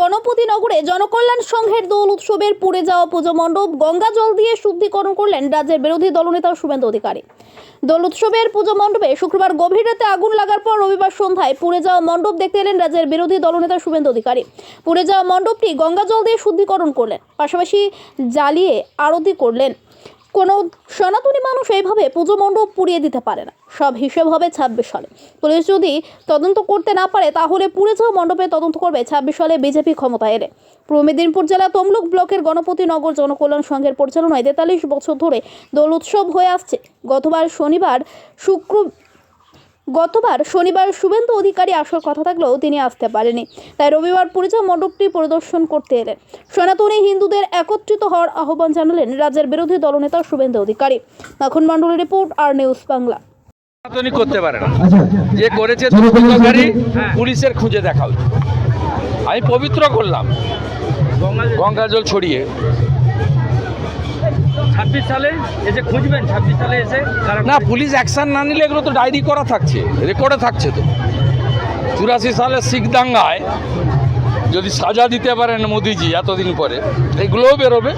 গণপতি নগরে জনকল্যাণ সংঘের দোল উৎসবের পুড়ে যাওয়া পুজো মণ্ডপ গঙ্গা জল দিয়ে শুদ্ধিকরণ করলেন রাজ্যের বিরোধী দলনেতা শুভেন্দু অধিকারী। দোল উৎসবের পুজো মণ্ডপে শুক্রবার গভীর রাতে আগুন লাগার পর রবিবার সন্ধ্যায় পুড়ে যাওয়া মণ্ডপ দেখতে এলেন রাজ্যের বিরোধী দলনেতা শুভেন্দু অধিকারী। পুড়ে যাওয়া মণ্ডপটি গঙ্গা জল দিয়ে শুদ্ধিকরণ করলেন, পাশাপাশি জ্বালিয়ে আরতি করলেন। কোনো সনাতনী মানুষ এইভাবে পুজো মণ্ডপ পুড়িয়ে দিতে পারে না। সব হিসেব হবে ছাব্বিশ সালে। পুলিশ যদি তদন্ত করতে না পারে, তাহলে পুড়ে যাওয়া মণ্ডপে তদন্ত করবে ছাব্বিশ সালে বিজেপি ক্ষমতা এলে। পূর্ব মেদিনীপুর জেলা তমলুক ব্লকের গণপতিনগর জনকল্যাণ সংঘের পরিচালনায় তেতাল্লিশ বছর ধরে দোল উৎসব হয়ে আসছে। গতবার শনিবার শুক্র গতবার শনিবার শুভেন্দু অধিকারী আসার কথা থাকলেও তিনি আসতে পারেনি। তাই রবিবার পরিচয় মণ্ডপটি পরিদর্শন করতে এলেন। সনাতনী হিন্দুদের একত্রিত হওয়ার আহ্বান জানালেন রাজ্যের বিরোধী দলনেতা শুভেন্দু অধিকারী। মাখন মণ্ডলের রিপোর্ট আর নিউজ বাংলা। করতে পারে না আচ্ছা যে করেছে। পুলিশের খুঁজে দেখা উচিত। আমি পবিত্র করলাম। গঙ্গা জল ছড়িয়ে ছাব্বিশ সালে এসে খুঁজবেন ছাব্বিশ সালে এসে না পুলিশ অ্যাকশন না নিলে এগুলো তো ডায়েরি করা থাকছে রেকর্ডে থাকছে তো। চুরাশি সালে শিখ দাঙ্গায় যদি সাজা দিতে পারেন মোদিজি এতদিন পরে এগুলোও বেরোবে।